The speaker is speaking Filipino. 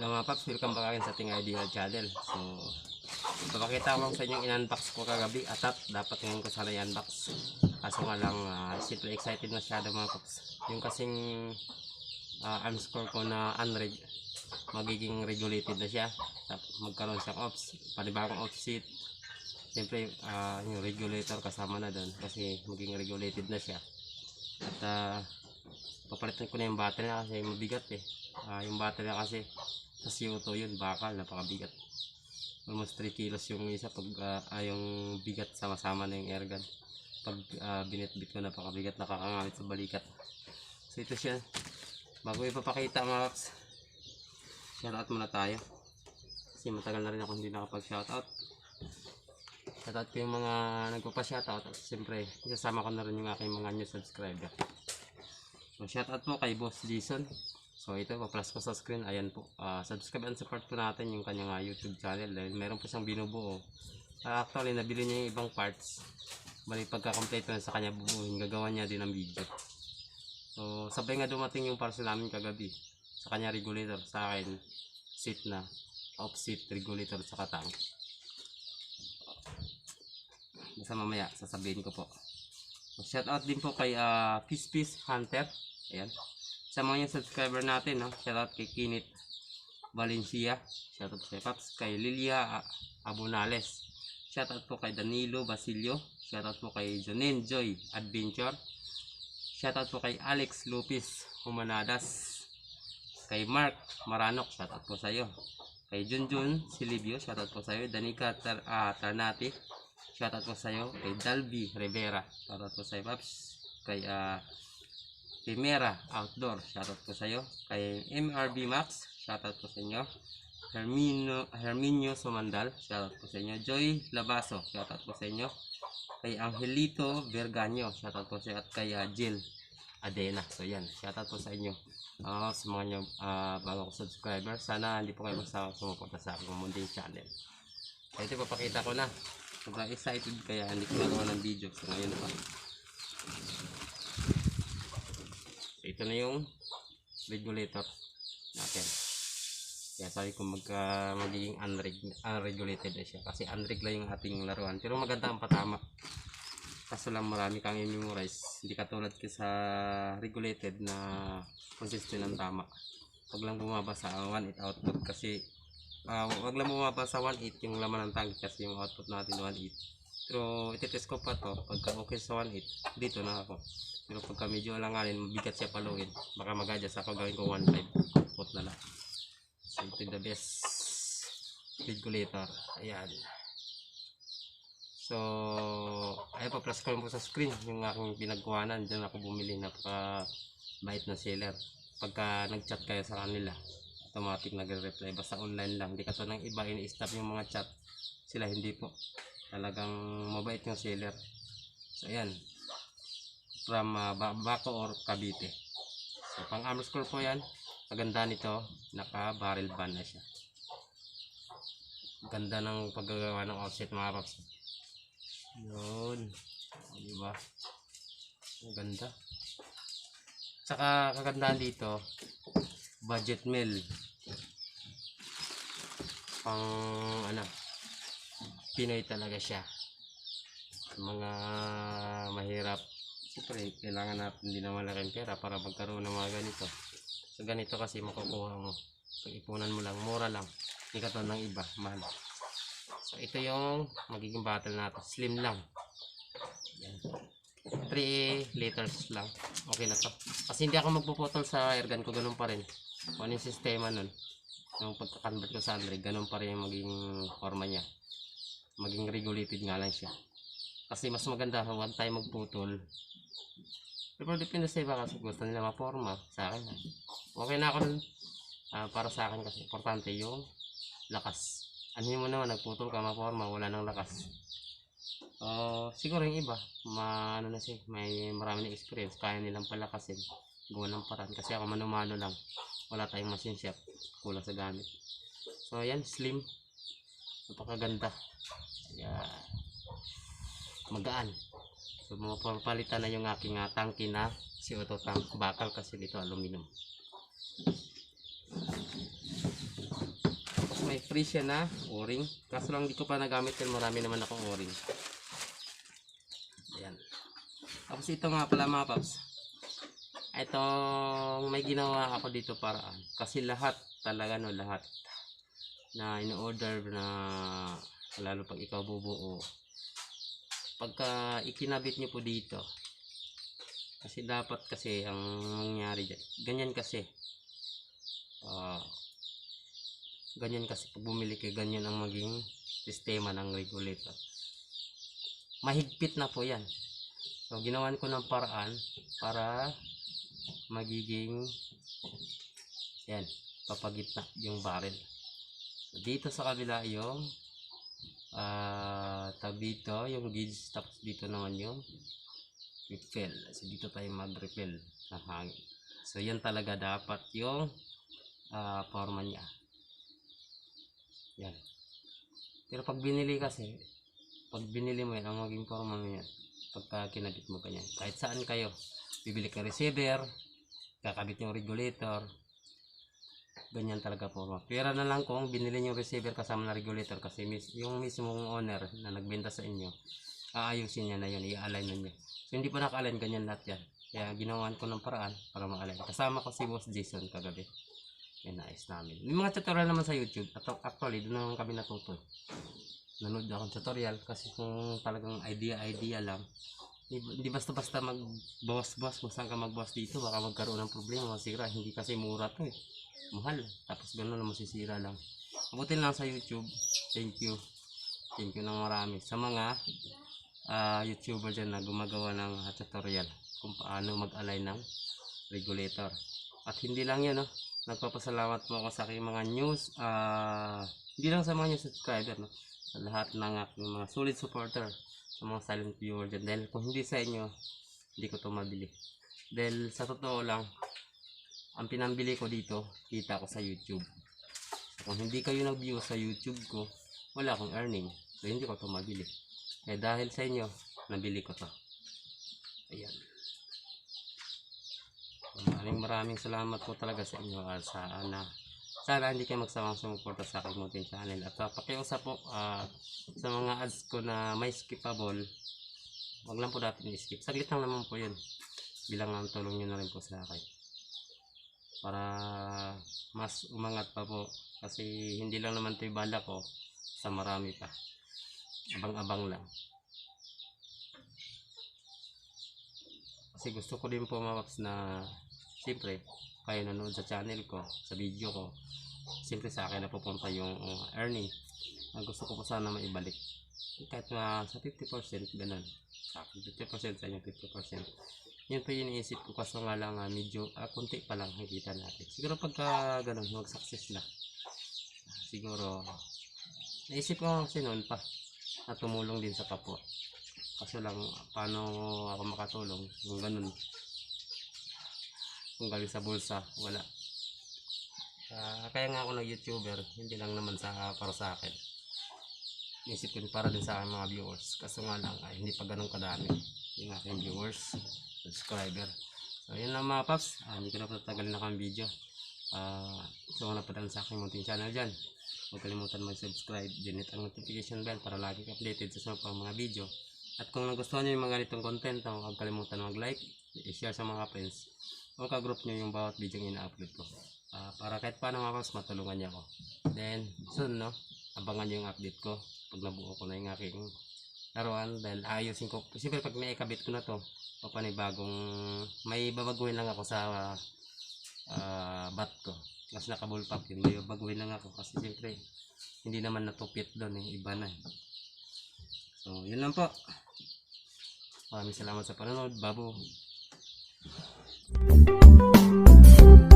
Hello mga paps, welcome back sa ating ideal channel. So, papakita ko lang sa inyo in-unbox ko kagabi. Atat, dapat ngayon ko sana i-unbox. Kaso nga lang, uh, simple excited masyado mga paps. Yung kasing uh, unscore ko na unreg, magiging regulated na siya. Magkaroon siyang ops, panibagong off seat. Siyempre, ah, yung regulator kasama na doon kasi magiging regulated na siya. At uh, papalitan ko na yung battery na kasi mabigat eh. Ah, yung battery kasi sa CO2 yun, bakal, napakabigat. Almost 3 kilos yung isa pag ah, ah, yung bigat sama-sama na yung airgun. Pag ah, binitbit ko napakabigat, nakakangamit sa balikat. So ito siya. Bago ipapakita mga kaps, shoutout muna tayo. Kasi matagal na rin ako hindi nakapag-shoutout. Shoutout ko yung mga nagpapa-shoutout at siyempre isasama ko na rin yung aking mga new subscriber. So shoutout po kay Boss Jason. So ito pa-plus ko sa screen. Ayan po. Ah, subscribe and support po natin yung kanyang ah, YouTube channel dahil meron po siyang binubuo. Ah, actually nabili niya yung ibang parts. Bali pagka-complete na sa kanya bubuuin, gagawa niya din ng video. So sabay nga dumating yung parcel namin kagabi. Sa kanya regulator, sa akin seat na off seat regulator sa katang. Basta mamaya sasabihin ko po. So, shout out din po kay ah, Peace Peace Hunter. Ayan. Sa mga yung subscriber natin, no? shout out kay Kinit Valencia. Shout out kay Paps. Kay Lilia ah, Abunales. Shout out po kay Danilo Basilio. Shout out po kay Jonen Joy Adventure. Shout out po kay Alex Lupis Humanadas. Kay Mark Maranok. Shout out po sa iyo. Kay Junjun Silibio. Shout out po sa iyo. Danica Tar ah, Tarnati. Shoutout po sa'yo kay Dalby Rivera. Shoutout po sa'yo, Paps. Kay uh, Primera Outdoor. Shoutout po sa'yo. Kay MRB Max. Shoutout po sa inyo. Hermino, Herminio Sumandal. Shoutout po sa inyo. Joy Labaso. Shoutout po sa inyo. Kay Angelito Verganyo. Shoutout po sa inyo. At kay uh, Jill Adena. So yan. Shoutout po sa inyo. Uh, sa mga nyo, uh, bago ko subscriber. Sana hindi po kayo basta sumuporta sa aking munding channel. Ito papakita ko na. Sobrang excited kaya hindi ko nagawa ng video. So ngayon pa. Ito na yung regulator natin. Kaya sabi ko magka, magiging unreg, unregulated na siya. Kasi unreg lang yung ating laruan. Pero maganda ang patama. Kaso lang marami kang i-memorize. Hindi katulad ka sa regulated na consistent ang tama. Pag lang bumaba sa 1-8 output kasi Ah, wag lang bumaba sa 1.8 yung laman ng tank kasi yung output natin 1.8 pero itetest ko pa to pagka okay sa 1.8 dito na ako pero pagka medyo alanganin mabigat siya paluin baka mag-adjust ako gawin ko 1.5 output na lang. So ito the best regulator ayan. So ayun pa plus ko po sa screen yung aking pinagkuhanan. Dyan ako bumili napaka bait na seller. Pagka nag-chat kayo sa kanila automatic nagre-reply. Basta online lang hindi katulad ng iba ini-stop yung mga chat. Sila hindi po. Talagang mabait yung seller. So ayan from uh, Ba- Baco or Cavite. So pang armor score po yan. Maganda nito. Naka barrel band na siya. Ganda ng paggagawa ng offset mga paps. Yun. Diba maganda saka kagandahan dito budget meal pang ano Pinoy talaga siya. Mga mahirap siyempre kailangan natin din ng malaking pera para magkaroon ng mga ganito. So ganito kasi makukuha mo. Pag ipunan mo lang. Mura lang. Hindi katulad ng iba. Mahal. So ito yung magiging battle natin. Slim lang. Yan. 3 liters lang. Okay na to. Kasi hindi ako magpuputol sa airgun ko. Ganun pa rin. Kung ano yung sistema nun. Yung pagka-convert ko sa Andre ganun pa rin yung maging forma niya. Maging regulated nga lang siya. Kasi mas maganda one time magputol pero depende sa iba kasi gusto nila maporma sa akin okay na ako nun Ah, para sa akin kasi importante yung lakas ano mo naman nagputol ka maporma wala nang lakas Uh, siguro yung iba, ma, ano na siya, may marami na experience, kaya nilang palakasin, gawa ng paraan. Kasi ako manumano lang, wala tayong machine shop, kulang sa gamit. So, ayan, slim, napakaganda. Ayan, magaan. So, mapapalitan na yung aking uh, tangki na CO2 tank, bakal kasi dito aluminum. free siya na o-ring. Kaso lang di ko pa nagamit dahil marami naman akong o-ring. Ayan. Tapos ito nga pala mga paps. Itong may ginawa ako dito paraan. Kasi lahat talaga no lahat na in-order na lalo pag ikaw bubuo. Pagka ikinabit niyo po dito. Kasi dapat kasi ang mangyari dyan. Ganyan kasi. Ah, ganyan kasi pag bumili kayo, ganyan ang maging sistema ng regulator. Mahigpit na po yan. So, ginawan ko ng paraan para magiging yan, papagitna yung barrel. Dito sa kabila yung ah tag dito, yung gauge tapos dito naman yung refill. So, dito tayo mag-refill ng hangin. So, yan talaga dapat yung ah forma niya. Yan. Pero pag binili kasi, pag binili mo yan, ang maging forma mo yan, pagka kinabit mo ganyan. Kahit saan kayo, bibili ka receiver, kakabit yung regulator, ganyan talaga forma. Pera na lang kung binili yung receiver kasama na regulator kasi mis yung mismong owner na nagbenta sa inyo, aayusin niya na yun, i-align na niya. So, hindi pa naka-align, ganyan lahat yan. Kaya ginawan ko ng paraan para ma-align. Kasama ko si Boss Jason kagabi. Yan, naayos namin. May mga tutorial naman sa YouTube. At actually, doon naman kami natuto. Nanood ako ng tutorial kasi kung talagang idea-idea lang, hindi basta-basta mag-boss-boss kung saan ka mag-boss dito, baka magkaroon ng problema, masira. Hindi kasi mura to eh. Mahal. Tapos gano'n na masisira lang. Mabuti lang sa YouTube. Thank you. Thank you ng marami. Sa mga ah, YouTuber dyan na gumagawa ng tutorial kung paano mag-align ng regulator. At hindi lang yun, no? nagpapasalamat po ako sa aking mga news, ah, hindi lang sa mga news subscriber, no? sa lahat ng aking mga solid supporter, sa mga silent viewer dyan. Dahil kung hindi sa inyo, hindi ko to mabili. Dahil sa totoo lang, ang pinambili ko dito, kita ko sa YouTube. Kung hindi kayo nag-view sa YouTube ko, wala akong earning. So, hindi ko to mabili. Kaya dahil sa inyo, nabili ko to. Ayan. Maraming maraming salamat po talaga sa inyo at sa na sana hindi kayo magsawang sumuporta sa aking munting channel. At uh, pakiusap po ah, sa mga ads ko na may skippable wag lang po natin i-skip. Saglit lang naman po yun bilang ang tulong nyo na rin po sa akin. Para mas umangat pa po kasi hindi lang naman ito bala ko sa marami pa. Abang-abang lang. Kasi gusto ko din po mapaps na siyempre kayo nanonood sa channel ko sa video ko siyempre sa akin na pupunta yung uh, earning ang gusto ko po sana maibalik. Kahit na sa 50% ganun. Sa akin 50% sa inyo 50% yun po yung iniisip ko kaso nga lang ah, medyo ah, kunti pa lang nakikita natin. Siguro pagka ganun mag success na. Siguro naisip ko kasi noon pa na tumulong din sa kapwa kaso lang paano ako makatulong kung ganun kung galing sa bulsa wala. Ah, kaya nga ako nag youtuber hindi lang naman sa para sa akin. Isip ko para din sa mga viewers. Kaso nga lang ay hindi pa ganun kadami yung aking viewers subscriber. So yun lang mga paps. Ah, hindi ko na patagal na kang video. Ah, gusto mo na padala sa aking munting channel dyan. Huwag kalimutan mag-subscribe din ang notification bell para lagi updated sa mga mga video. At kung nagustuhan nyo yung mga ganitong content, huwag kalimutan mag-like, i-share sa mga friends, o ka-group nyo yung bawat video yung ina-upload ko. Ah, para kahit paano mga paps, matulungan niya ako. Then, soon, no, abangan nyo yung update ko pag nabuo ko na yung aking laruan dahil ayusin ko. Siyempre, pag may ikabit ko na to, papanibagong, may babaguhin lang ako sa ah, bat ko. Mas naka-bullpup yun, may babaguhin lang ako kasi siyempre, hindi naman natupit doon eh, iba na eh. So, yun lang po. Maraming salamat sa panonood. Babo. Thank you.